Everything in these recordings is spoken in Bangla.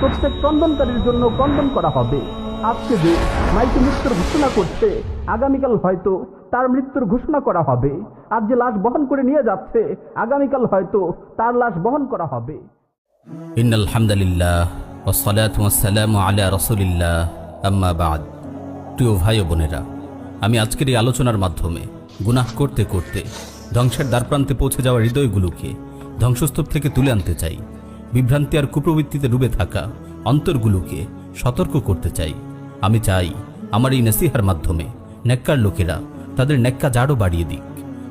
প্রত্যেক ক্রন্দনকারীর জন্য ক্রন্দন করা হবে। আজকে যে মাইকে মৃত্যুর ঘোষণা করছে, আগামীকাল হয়তো তার মৃত্যুর ঘোষণা করা হবে। আজ যে লাশ বহন করে নিয়ে যাচ্ছে, আগামীকাল হয়তো তার লাশ বহন করা হবে। ইন আলহামদুলিল্লাহ ওসলাত ওয়াসালাম আলা রসুলিল্লাহ। আম্মা বাদ। প্রিয় ভাই বোনেরা, আমি আজকের এই আলোচনার মাধ্যমে গুনাহ করতে করতে ধ্বংসের দ্বারপ্রান্তে পৌঁছে যাওয়া হৃদয়গুলোকে ধ্বংসস্তূপ থেকে তুলে আনতে চাই। বিভ্রান্তি আর কুপ্রবৃত্তিতে ডুবে থাকা অন্তরগুলোকে সতর্ক করতে চাই। আমি চাই আমার এই নসিহার মাধ্যমে নেককার লোকেরা তাদের নেককা জাড়ও বাড়িয়ে দিক।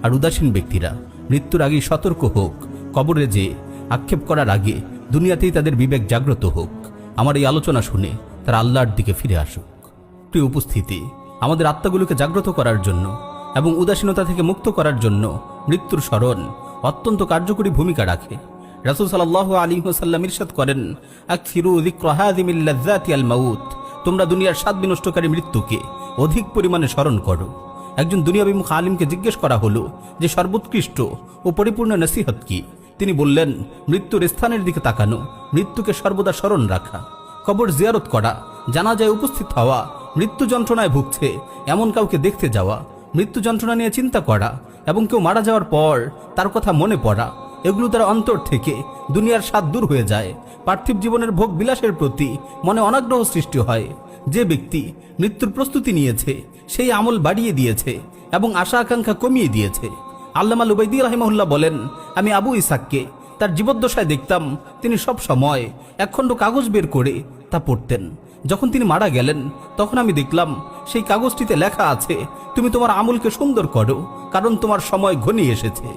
আর উদাসীন ব্যক্তিরা মৃত্যুর আগেই সতর্ক হোক, কবরে যে আক্ষেপ করার আগে দুনিয়াতেই তাদের বিবেক জাগ্রত হোক। আমার এই আলোচনা শুনে তারা আল্লাহর দিকে ফিরে আসুক। প্রিয় উপস্থিতি, আমাদের আত্মাগুলোকে জাগ্রত করার জন্য এবং উদাসীনতা থেকে মুক্ত করার জন্য মৃত্যুর স্মরণ অত্যন্ত কার্যকরী ভূমিকা রাখে। রাসুল সাল্লাহ আলী হোসাল্লাম ইরশাদ করেন আল তোমরা দুনিয়ার স্বাদ বিনষ্টকারী মৃত্যুকে অধিক পরিমাণে স্মরণ করো। একজন দুনিয়াবিমুখ আলিমকে জিজ্ঞেস করা হলো যে, সর্বোৎকৃষ্ট ও পরিপূর্ণ নসিহত কি? তিনি বললেন, মৃত্যুর স্থানের দিকে তাকানো, মৃত্যুকে সর্বদা স্মরণ রাখা, কবর জিয়ারত করা, জানাজায় উপস্থিত হওয়া, মৃত্যু যন্ত্রণায় ভুগছে, এমন কাউকে দেখতে যাওয়া মৃত্যু যন্ত্রণা নিয়ে চিন্তা করা এবং কেউ মারা যাওয়ার পর তার কথা মনে পড়া, এগুলো তার অন্তর থেকে দুনিয়ার স্বাদ দূর হয়ে যায়। পার্থিব জীবনের ভোগ বিলাসের প্রতি মনে অনাগ্রহ সৃষ্টি হয়। যে ব্যক্তি মৃত্যুর প্রস্তুতি নিয়েছে, সেই আমল বাড়িয়ে দিয়েছে এবং আশা আকাঙ্ক্ষা কমিয়ে দিয়েছে। আল্লামা লুবাইদি রাহিমহুল্লাহ বলেন, আমি আবু ইসাককে তার জীবদ্দশায় দেখতাম। তিনি সব সময় একখণ্ড কাগজ বের করে তা পড়তেন। যখন তিনি মারা গেলেন, তখন আমি দেখলাম সেই কাগজটিতে লেখা আছে, তুমি তোমার আমলকে সুন্দর করো, কারণ তোমার সময় ঘনিয়ে এসেছে।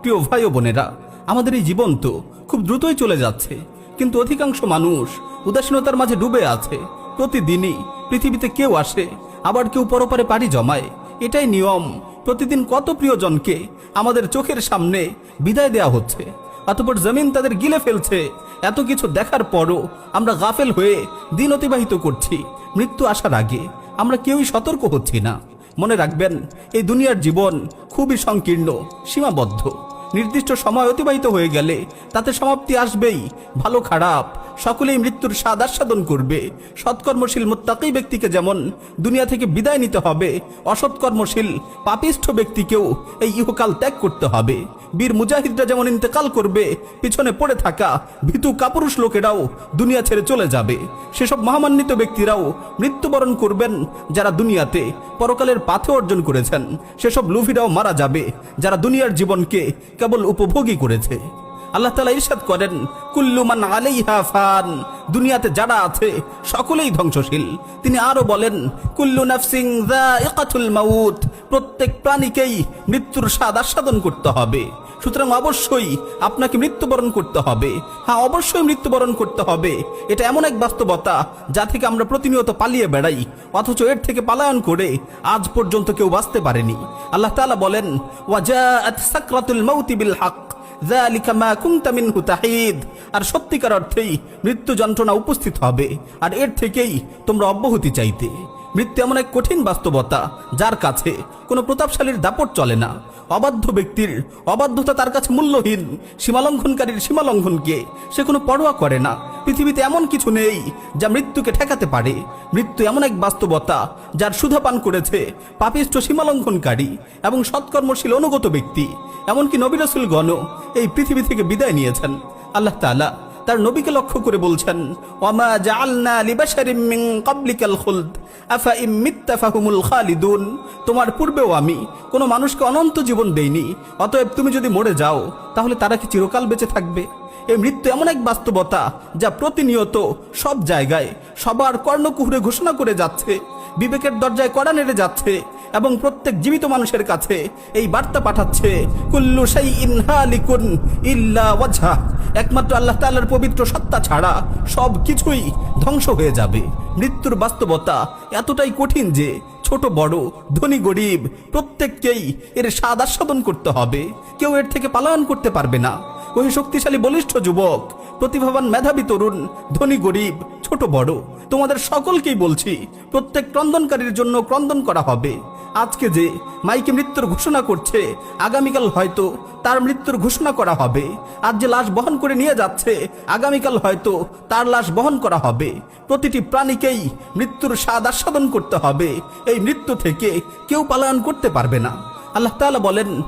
প্রিয় ভাই ও বোনেরা, আমাদের এই জীবন তো খুব দ্রুতই চলে যাচ্ছে, কিন্তু অধিকাংশ মানুষ উদাসীনতার মাঝে ডুবে আছে। প্রতিদিনই পৃথিবীতে কেউ আসে, আবার কেউ পরপারে পাড়ি জমায়। এটাই নিয়ম, প্রতিদিন কত প্রিয়জনকে আমাদের চোখের সামনে বিদায় দেয়া হচ্ছে। অতপর জমিন তাদের গিলে ফেলছে। এত কিছু দেখার পরও আমরা গাফেল হয়ে দিন অতিবাহিত করছি। মৃত্যু আসার আগে আমরা কেউই সতর্ক হচ্ছি না। মনে রাখবেন, এই দুনিয়ার জীবন খুবই সংকীর্ণ, সীমাবদ্ধ। নির্দিষ্ট সময় অতিবাহিত হয়ে গেলে তাতে সমাপ্তি আসবেই, ভালো খারাপ। সকলেই মৃত্যুর স্বাদ আস্বাদন করবে। সৎকর্মশীল মোত্তাকি ব্যক্তিকে যেমন দুনিয়া থেকে বিদায় নিতে হবে, অসৎকর্মশীল পাপিষ্ঠ ব্যক্তিকেও এই ইহকাল ত্যাগ করতে হবে। বীর মুজাহিদরা যেমন ইন্তেকাল করবে, পিছনে পড়ে থাকা ভীতু কাপুরুষ লোকেরাও দুনিয়া ছেড়ে চলে যাবে। সেসব মহামান্বিত ব্যক্তিরাও মৃত্যুবরণ করবেন যারা দুনিয়াতে পরকালের পাথে অর্জন করেছেন। সেসব লুভিরাও মারা যাবে যারা দুনিয়ার জীবনকে কেবল উপভোগী করেছে। আল্লাহ তালা ইরশাদ করেন কুল্লুমান আলাইহা ফান দুনিয়াতে যারা আছে, সকলেই ধ্বংসশীল। তিনি আরও বলেন, কুল্লু নাফসিং যায়িকাতুল মাউত প্রত্যেক প্রাণীকেই মৃত্যুর স্বাদ আস্বাদন করতে হবে। সুতরাং অবশ্যই আপনাকে মৃত্যুবরণ করতে হবে। হ্যাঁ অবশ্যই মৃত্যুবরণ করতে হবে। এটা এমন এক বাস্তবতা যা থেকে আমরা প্রতিনিয়ত পালিয়ে বেড়াই। অথচ এর থেকে পালায়ন করে আজ পর্যন্ত কেউ বাঁচতে পারেনি। আল্লাহ তালা বলেন ওয়াজাআত সাকরাতুল মাউতি হক আর সত্যিকার অর্থেই মৃত্যু যন্ত্রণা উপস্থিত হবে। আর এর থেকেই তোমরা অব্যাহতি চাইতে। মৃত্যু এমন এক কঠিন বাস্তবতা, যার কাছে কোনো প্রতাপশালীর দাপট চলে না। অবাধ্য ব্যক্তির অবাধ্যতা তার কাছে মূল্যহীন, সীমালঙ্ঘনকারীর সীমালঙ্ঘনকে সে কোনো পরোয়া করে না। পৃথিবীতে এমন কিছু নেই যা মৃত্যুকে ঠেকাতে পারে। মৃত্যু এমন এক বাস্তবতা যার সুধা পান করেছে পাপিষ্ঠ সীমালঙ্ঘনকারী এবং সৎকর্মশীল অনুগত ব্যক্তি। এমনকি নবী রসুলগণ এই পৃথিবী থেকে বিদায় নিয়েছেন। আল্লাহ তাআলা তার নবীকে লক্ষ্য করে বলছেন খালিদুন। তোমার পূর্বেও আমি কোনো মানুষকে অনন্ত জীবন দেইনি, অতএব তুমি যদি মরে যাও, তাহলে তারা কি চিরকাল বেঁচে থাকবে? এই মৃত্যু এমন এক বাস্তবতা যা প্রতিনিয়ত সব জায়গায় সবার কর্ণকুহুরে ঘোষণা করে যাচ্ছে, বিবেকের দরজায় কড়া নেড়ে যাচ্ছে এবং প্রত্যেক জীবিত মানুষের কাছে এই বার্তা পাঠাচ্ছে, কুল্লু সেই ইনহালিকুন ইল্লা ওয়াজহা। একমাত্র আল্লাহ তাআলার পবিত্র সত্তা ছাড়া সব কিছুই ধ্বংস হয়ে যাবে। মৃত্যুর বাস্তবতা এতটাই কঠিন যে ছোট, বড়, ধনী, গরিব প্রত্যেককেই এর স্বাদ আস্বাদন করতে হবে। কেউ এর থেকে পালায়ন করতে পারবে না। ওই শক্তিশালী বলিষ্ঠ যুবক, প্রতিভাবান মেধাবী তরুণ, ধনী, গরিব, ছোট, বড়, তোমাদের সকলকেই বলছি, প্রত্যেক ক্রন্দনকারীর জন্য ক্রন্দন করা হবে। আজকে যে মাইকে মৃত্যুর ঘোষণা করছে, আগামীকাল হয়তো তার মৃত্যুর ঘোষণা করা হবে। আজ যে লাশ বহন করে নিয়ে যাচ্ছে, আগামীকাল হয়তো তার লাশ বহন করা হবে। প্রতিটি প্রাণীকেই মৃত্যুর স্বাদ আস্বাদন করতে হবে। এই মৃত্যু থেকে কেউ পালায়ন করতে পারবে না। আল্লাহ তাআলা বলেন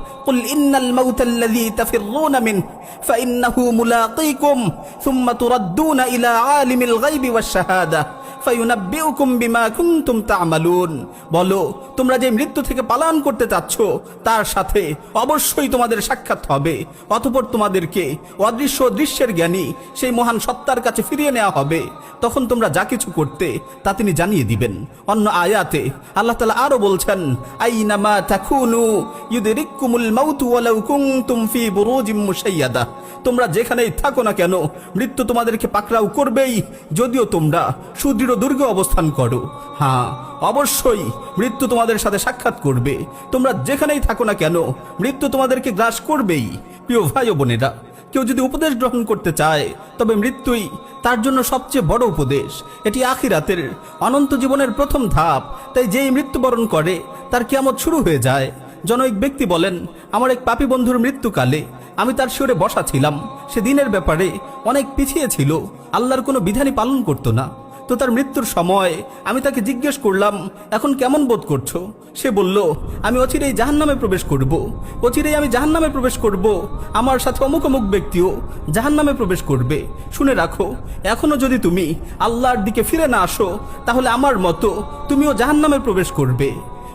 বলো, তোমরা যে মৃত্যু থেকে পালায়ন করতে চাচ্ছ, তার সাথে অবশ্যই তোমাদের সাক্ষাৎ হবে। অতঃপর তোমাদেরকে অদৃশ্য দৃশ্যের জ্ঞানী সেই মহান সত্তার কাছে ফিরিয়ে নেওয়া হবে। তখন তোমরা যা কিছু করতে, তা তিনি জানিয়ে দিবেন। অন্য আয়াতে আল্লাহ তাআলা আরও বলছেন, আইনামা তাকুনু তোমরা যেখানেই থাকো না কেন, মৃত্যু তোমাদেরকে পাকড়াও করবেই, যদিও তোমরা সুদৃঢ় দুর্গে অবস্থান করো। হ্যাঁ অবশ্যই মৃত্যু তোমাদের সাথে সাক্ষাৎ করবে। তোমরা যেখানেই থাকো না কেন, মৃত্যু তোমাদেরকে গ্রাস করবেই। প্রিয় ভাই বোনেরা, কেউ যদি উপদেশ গ্রহণ করতে চায়, তবে মৃত্যুই তার জন্য সবচেয়ে বড় উপদেশ। এটি আখিরাতের অনন্ত জীবনের প্রথম ধাপ। তাই যেই মৃত্যুবরণ করে, তার কিয়ামত শুরু হয়ে যায়। জনৈক ব্যক্তি বলেন, আমার এক পাপী বন্ধুর মৃত্যুকালে আমি তার শিওরে বসা ছিলাম। সে দিনের ব্যাপারে অনেক পিছিয়ে ছিল। আল্লাহর কোনো বিধানই পালন করতো না। তো তার মৃত্যুর সময় আমি তাকে জিজ্ঞেস করলাম, এখন কেমন বোধ করছ? সে বলল, আমি অচিরেই জাহান্নামে প্রবেশ করব। অচিরেই আমি জাহান্নামে প্রবেশ করব। আমার সাথে অমুক অমুক ব্যক্তিও জাহান্নামে প্রবেশ করবে। শুনে রাখো, এখনও যদি তুমি আল্লাহর দিকে ফিরে না আসো, তাহলে আমার মতো তুমিও জাহান্নামে প্রবেশ করবে।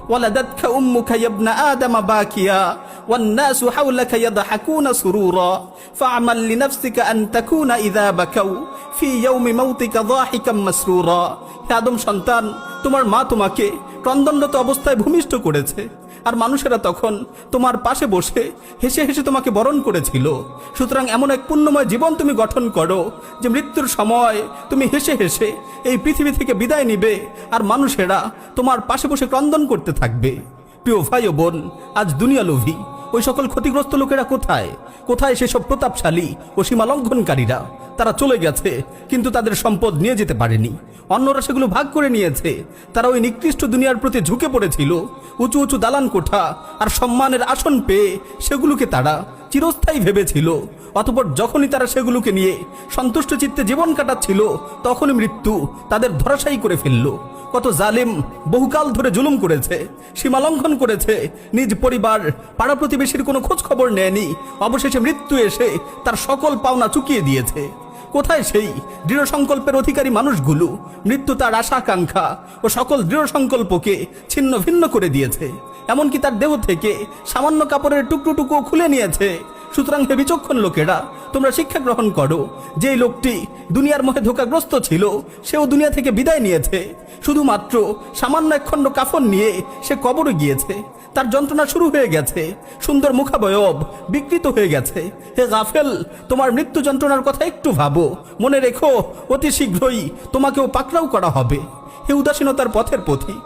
ولدتك أمك يا ابن آدم باكيا والناس حولك يضحكون سرورا فاعمل لنفسك أن تكون إذا بكوا في يوم موتك ضاحكا مسرورا হে আদম সন্তান তোমার মা তোমাকে ক্রন্দনরত অবস্থায় ভূমিষ্ঠ করেছে আর মানুষেরা তখন তোমার পাশে বসে হেসে হেসে তোমাকে বরণ করেছিল। সুতরাং এমন এক পুণ্যময় জীবন তুমি গঠন করো, যে মৃত্যুর সময় তুমি হেসে হেসে এই পৃথিবী থেকে বিদায় নিবে আর মানুষেরা তোমার পাশে বসে ক্রন্দন করতে থাকবে। প্রিয় ভাই ও বোন, আজ দুনিয়া লোভী, ওই সকল ক্ষতিগ্রস্ত লোকেরা কোথায়? কোথায় সেসব প্রতাপশালী ও সীমা লঙ্ঘনকারীরা তারা চলে গেছে, কিন্তু তাদের সম্পদ নিয়ে যেতে পারেনি। অন্যরা সেগুলো ভাগ করে নিয়েছে। তারা ওই নিকৃষ্ট দুনিয়ার প্রতি ঝুঁকে পড়েছিল, উঁচু উঁচু দালান কোঠা আর সম্মানের আসন পেয়ে সেগুলোকে তারা চিরস্থায়ী ভেবেছিল। অতপর যখনই তারা সেগুলোকে নিয়ে সন্তুষ্ট চিত্তে জীবন কাটাচ্ছিল, তখনই মৃত্যু তাদের ধরাশায়ী করে ফেলল। কত জালিম বহুকাল ধরে জুলুম করেছে, সীমালঙ্ঘন করেছে, নিজ পরিবার, পাড়া প্রতিবেশীর কোনো খোঁজ খবর নেয়নি, অবশেষে মৃত্যু এসে তার সকল পাওনা চুকিয়ে দিয়েছে। কোথায় সেই দৃঢ় সংকল্পের অধিকারী মানুষগুলো? মৃত্যু তার আশাকাঙ্ক্ষা ও সকল দৃঢ় সংকল্পকে ছিন্ন ভিন্ন করে দিয়েছে। এমনকি তার দেহ থেকে সামান্য কাপড়ের টুকরো টুকরো খুলে নিয়েছে। সুতরাং হে বিচক্ষণ লোকেরা তোমরা শিক্ষা গ্রহণ করো। যে লোকটি দুনিয়ার মোহে ধোকাগ্রস্ত ছিল, সেও দুনিয়া থেকে বিদায় নিয়েছে। শুধুমাত্র সামান্য একখণ্ড কাফন নিয়ে সে কবরে গিয়েছে। তার যন্ত্রণা শুরু হয়ে গেছে। সুন্দর মুখাবয়ব, বিকৃত হয়ে গেছে। হে গাফেল, তোমার মৃত্যু যন্ত্রণার কথা একটু ভাবো। মনে রেখো, অতি শীঘ্রই তোমাকেও পাকড়াও করা হবে। হে উদাসীনতার পথের পথিক,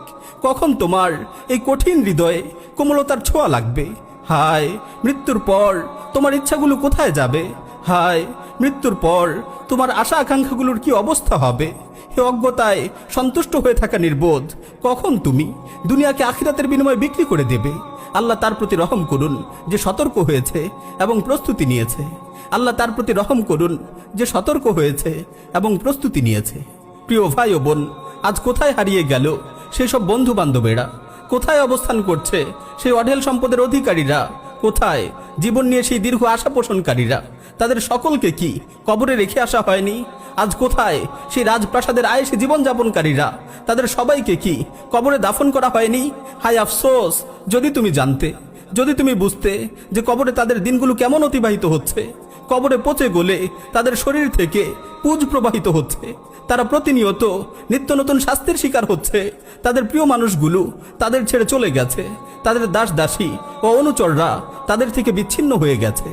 কখন তোমার এই কঠিন হৃদয়ে কোমলতার ছোঁয়া লাগবে? হায়, মৃত্যুর পর তোমার ইচ্ছাগুলো কোথায় যাবে? হায়, মৃত্যুর পর তোমার আশা আকাঙ্ক্ষাগুলোর কি অবস্থা হবে? হে অজ্ঞতায় সন্তুষ্ট হয়ে থাকা নির্বোধ, কখন তুমি? দুনিয়াকে আখিরাতের বিনিময়ে বিক্রি করে দেবে। আল্লাহ তার প্রতি রহম করুন যে সতর্ক হয়েছে এবং প্রস্তুতি নিয়েছে। আল্লাহ তার প্রতি রহম করুন যে সতর্ক হয়েছে এবং প্রস্তুতি নিয়েছে। প্রিয় ভাই ও বোন, আজ কোথায় হারিয়ে গেল সেসব বন্ধু বান্ধবেরা কোথায় অবস্থান করছে সেই অঢেল সম্পদের অধিকারীরা? কোথায়? জীবন নিয়ে সেই দীর্ঘ আশা পোষণকারীরা, তাদের সকলকে কি কবরে রেখে আসা হয়নি? আজ কোথায় সেই রাজপ্রাসাদের আয়েসে জীবনযাপনকারীরা, তাদের সবাইকে কি কবরে দাফন করা হয়নি? হাই আফসোস, যদি তুমি জানতে, যদি তুমি বুঝতে যে কবরে তাদের দিনগুলো কেমন অতিবাহিত হচ্ছে কবরে পচে গলে তাদের শরীর থেকে পুজ প্রবাহিত হচ্ছে। তারা প্রতিনিয়ত নিত্য নতুন শাস্তির শিকার হচ্ছে। তাদের প্রিয় মানুষগুলো তাদের ছেড়ে চলে গেছে। তাদের দাস দাসী ও অনুচররা তাদের থেকে বিচ্ছিন্ন হয়ে গেছে।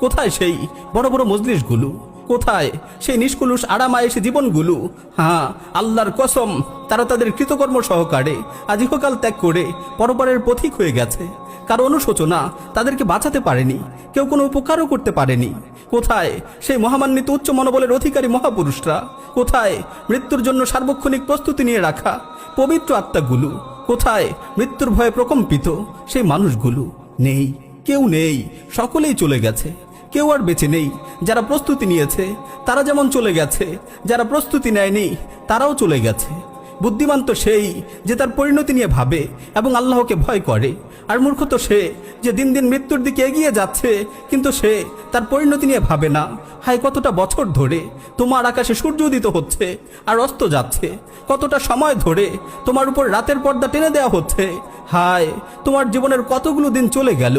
কোথায় সেই বড় বড় মজলিশগুলো কোথায়? সেই নিষ্কুলুষ আরামায়েসী জীবনগুলো। হ্যাঁ আল্লাহর কসম, তারা তাদের কৃতকর্ম সহকারে, আজ ইহকাল ত্যাগ করে পরপরের পথিক হয়ে গেছে। কারও অনুশোচনা তাদেরকে বাঁচাতে পারেনি, কেউ কোনো উপকারও করতে পারেনি। কোথায় সেই মহামান্বিত উচ্চ মনোবলের অধিকারী মহাপুরুষরা? কোথায় মৃত্যুর জন্য সার্বক্ষণিক প্রস্তুতি নিয়ে রাখা পবিত্র আত্মাগুলো? কোথায় মৃত্যুর ভয়ে প্রকম্পিত সেই মানুষগুলো? নেই, কেউ নেই, সকলেই চলে গেছে। কেউ আর বেঁচে নেই, যারা প্রস্তুতি নিয়েছে, তারা যেমন চলে গেছে, যারা প্রস্তুতি নেয়নি, তারাও চলে গেছে। বুদ্ধিমান তো সেই যে তার পরিণতি নিয়ে ভাবে এবং আল্লাহকে ভয় করে। আর মূর্খ তো সে যে দিন দিন মৃত্যুর দিকে এগিয়ে যাচ্ছে, কিন্তু সে তার পরিণতি নিয়ে ভাবে না। হায়, কতটা বছর ধরে তোমার আকাশে সূর্য উদিত হচ্ছে আর অস্ত যাচ্ছে। কতটা সময় ধরে তোমার উপর রাতের পর্দা টেনে দেওয়া হচ্ছে। হায়, তোমার জীবনের কতগুলো দিন চলে গেল,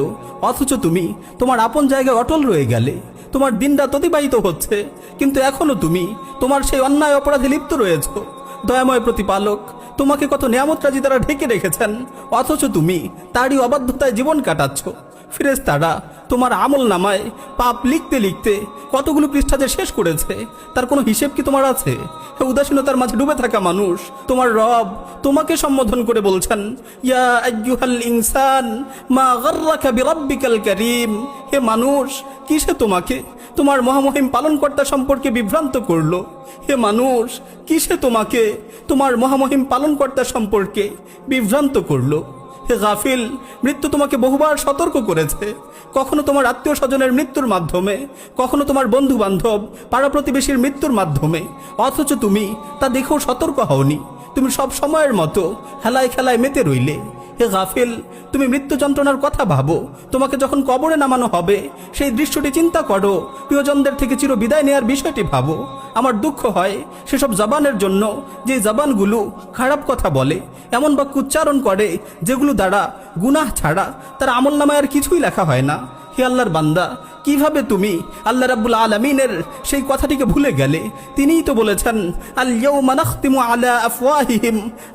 অথচ তুমি তোমার আপন জায়গায় অটল রয়ে গেলে। তোমার দিনরাত অতিবাহিত হচ্ছে, কিন্তু এখনও তুমি তোমার সেই অন্যায় অপরাধে লিপ্ত রয়েছো। দয়াময় প্রতিপালক, তোমাকে কত নিয়ামতরাজি তারা ঢেকে রেখেছেন, অথচ তুমি তারই অবাধ্যতায় জীবন কাটাচ্ছ। ফিরেজ তারা তোমার আমল নামায়, পাপ লিখতে লিখতে কতগুলো পৃষ্ঠা যে শেষ করেছে, তার কোনো হিসেব কি তোমার আছে? উদাসীনতার মাঝে ডুবে থাকা মানুষ, তোমার রব তোমাকে সম্বোধন করে বলছেন, ইয়া ইনসান হে মানুষ, কিসে তোমাকে? তোমার মহামহিম পালনকর্তা সম্পর্কে বিভ্রান্ত করল। হে মানুষ, কিসে তোমাকে? তোমার মহামহিম পালনকর্তা সম্পর্কে বিভ্রান্ত করল। গাফিল। মৃত্যু তোমাকে বহুবার সতর্ক করেছে। কখনো তোমার আত্মীয় স্বজনের মৃত্যুর মাধ্যমে, কখনো তোমার বন্ধু বান্ধব পাড়া প্রতিবেশীর মৃত্যুর মাধ্যমে। অথচ তুমি তা দেখেও সতর্ক হওনি। তুমি সব সময়ের মতো খেলায় খেলায় মেতে রইলে। হে গাফিল, তুমি মৃত্যু যন্ত্রণার কথা ভাবো। তোমাকে যখন কবরে নামানো হবে, সেই দৃশ্যটি চিন্তা করো। প্রিয়জনদের থেকে চির বিদায় নেয়ার বিষয়টি ভাবো। আমার দুঃখ হয় সেসব জবানের জন্য, যে জবানগুলো খারাপ কথা বলে, এমন বাক্য উচ্চারণ করে, যেগুলো দ্বারা গুনাহ ছাড়া, তার আমল নামায় আর কিছুই লেখা হয় না। হে আল্লাহর বান্দা কীভাবে তুমি আল্লাহ রাব্বুল আলমিনের সেই কথাটিকে ভুলে গেলে? তিনিই তো বলেছেন আল্লাহ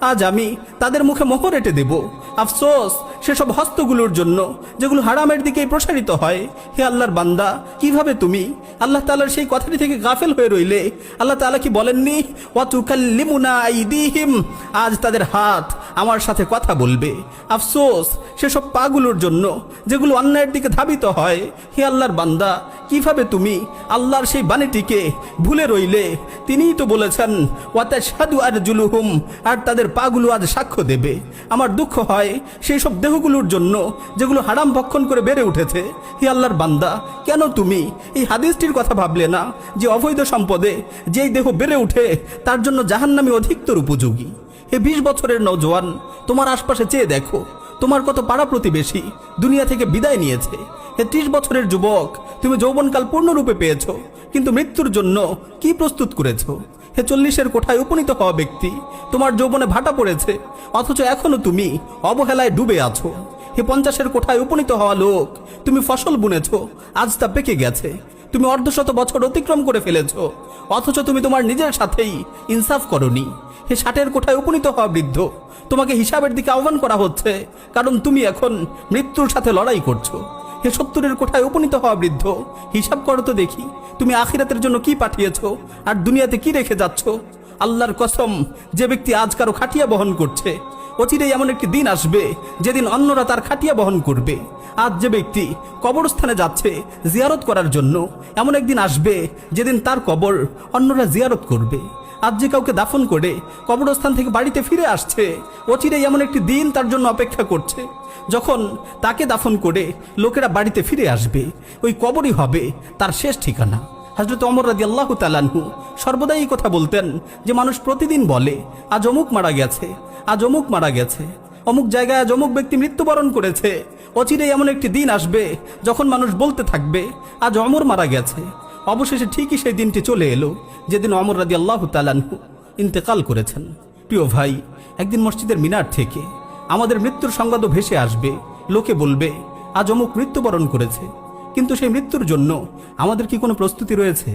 আজ আমি তাদের মুখে মোহর এঁটে দেব। আফসোস সেসব হস্তগুলোর জন্য যেগুলো হারামের দিকে প্রসারিত হয়। হে আল্লাহর বান্দা, কীভাবে তুমি? আল্লাহ তালার সেই কথাটি থেকে গাফেল হয়ে রইলে। আল্লাহ তালা কি বলেননি? ওয়াতুকাল্লিমুনা আইদিহিম। আজ তাদের হাত আমার সাথে কথা বলবে। আফসোস, সেসব পাগুলোর জন্য যেগুলো অন্যায়ের দিকে ধাবিত হয়। হে আল্লাহর বান্দা কীভাবে তুমি আল্লাহর সেই বাণীটিকে ভুলে রইলে? তিনিই তো বলেছেন ওয়াতা সাধু আর জুলুহুম আর তাদের পাগুলো আজ সাক্ষ্য দেবে। আমার দুঃখ হয় সেই সব দেহগুলোর জন্য যেগুলো হারাম ভক্ষণ করে বেড়ে উঠেছে। হে আল্লাহর বান্দা, কেন তুমি এই হাদিসটির কথা ভাবলে না যে অবৈধ সম্পদে যেই দেহ বেড়ে উঠে, তার জন্য জাহান্নামি অধিকতর উপযোগী? হে বিশ বছরের নৌজওয়ান তোমার আশপাশে চেয়ে দেখো। তোমার কত পাড়া প্রতিবেশী দুনিয়া থেকে বিদায় নিয়েছে। হে ত্রিশ বছরের যুবক, তুমি যৌবনকাল পূর্ণরূপে পেয়েছ, কিন্তু মৃত্যুর জন্য কি প্রস্তুত করেছ? হে চল্লিশের কোঠায় উপনীত হওয়া ব্যক্তি, তোমার যৌবনে ভাটা পড়েছে, অথচ এখনও তুমি অবহেলায় ডুবে আছো। হে পঞ্চাশের কোঠায় উপনীত হওয়া লোক, তুমি ফসল বুনেছ, আজ তা পেকে গেছে। তুমি অর্ধশত বছর অতিক্রম করে ফেলেছো, অথচ তুমি তোমার নিজের সাথেই ইনসাফ করনি। হে ষাটের কোঠায় উপনীত হওয়া বৃদ্ধ। তোমাকে হিসাবের দিকে আহ্বান করা হচ্ছে, কারণ তুমি এখন মৃত্যুর সাথে লড়াই করছ। হে সত্তরের কোঠায় উপনীত হওয়া বৃদ্ধ, হিসাব করো তো দেখি, তুমি আখিরাতের জন্য কি পাঠিয়েছ, আর দুনিয়াতে কি রেখে যাচ্ছ? আল্লাহর কসম, যে ব্যক্তি আজ কারও খাটিয়া বহন করছে, অচিরেই এমন একটি দিন আসবে, যেদিন অন্যরা তার খাটিয়া বহন করবে। আজ যে ব্যক্তি কবরস্থানে যাচ্ছে জিয়ারত করার জন্য, এমন একদিন আসবে, যেদিন তার কবর অন্যরা জিয়ারত করবে। আজ যে কাউকে দাফন করে কবরস্থান থেকে বাড়িতে ফিরে আসছে অচিরে এমন একটি দিন তার জন্য অপেক্ষা করছে। যখন তাকে দাফন করে লোকেরা বাড়িতে ফিরে আসবে, ওই কবরই হবে তার শেষ ঠিকানা। হজরত অমর রাজি আল্লাহ তালানহু সর্বদাই এই কথা বলতেন যে, মানুষ প্রতিদিন বলে, আজ অমুক মারা গেছে, আজ অমুক মারা গেছে, অমুক জায়গায় আজ অমুক ব্যক্তি মৃত্যুবরণ করেছে অচিরে এমন একটি দিন আসবে যখন মানুষ বলতে থাকবে, আজ অমর মারা গেছে অবশেষে ঠিকই সেই দিনটি চলে এলো, যেদিন অমর রাজি আল্লাহ ইন্তেকাল করেছেন। প্রিয় ভাই, একদিন মসজিদের মিনার থেকে আমাদের মৃত্যুর সংবাদও ভেসে আসবে, লোকে বলবে, আজ অমুক মৃত্যুবরণ করেছে। কিন্তু সেই মৃত্যুর জন্য আমাদের কি কোনো প্রস্তুতি রয়েছে?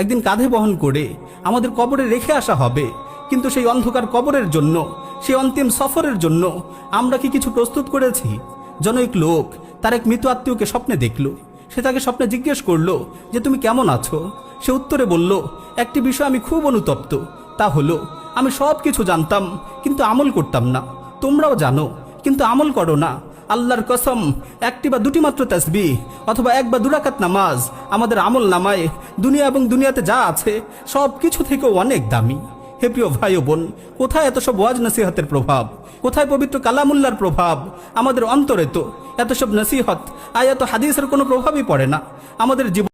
একদিন কাঁধে বহন করে আমাদের কবরে রেখে আসা হবে, কিন্তু সেই অন্ধকার কবরের জন্য, সেই অন্তিম সফরের জন্য আমরা কি কিছু প্রস্তুত করেছি? জনৈক লোক তার এক মৃত আত্মীয়কে স্বপ্নে দেখল। সে তাকে স্বপ্নে জিজ্ঞেস করল যে তুমি কেমন আছো? সে উত্তরে বলল, একটি বিষয় আমি খুব অনুতপ্ত। তা হলো, আমি সব কিছু জানতাম, কিন্তু আমল করতাম না। তোমরাও জানো, কিন্তু আমল করো না। আল্লাহর কসম, একটি বা দুটি মাত্র তাসবি অথবা এক বা দুরাকাত নামাজ আমাদের আমল নামায় দুনিয়া এবং দুনিয়াতে যা আছে সব কিছু থেকেও অনেক দামি। হে প্রিয় ভাই ও বোন, কোথায় এত সব ওয়াজ নসিহতের প্রভাব? কোথায় পবিত্র কালামুল্লার প্রভাব? আমাদের অন্তরে তো এত সব নসিহত, আয়াত হাদিসের কোনো প্রভাবই পড়ে না। আমাদের জীবন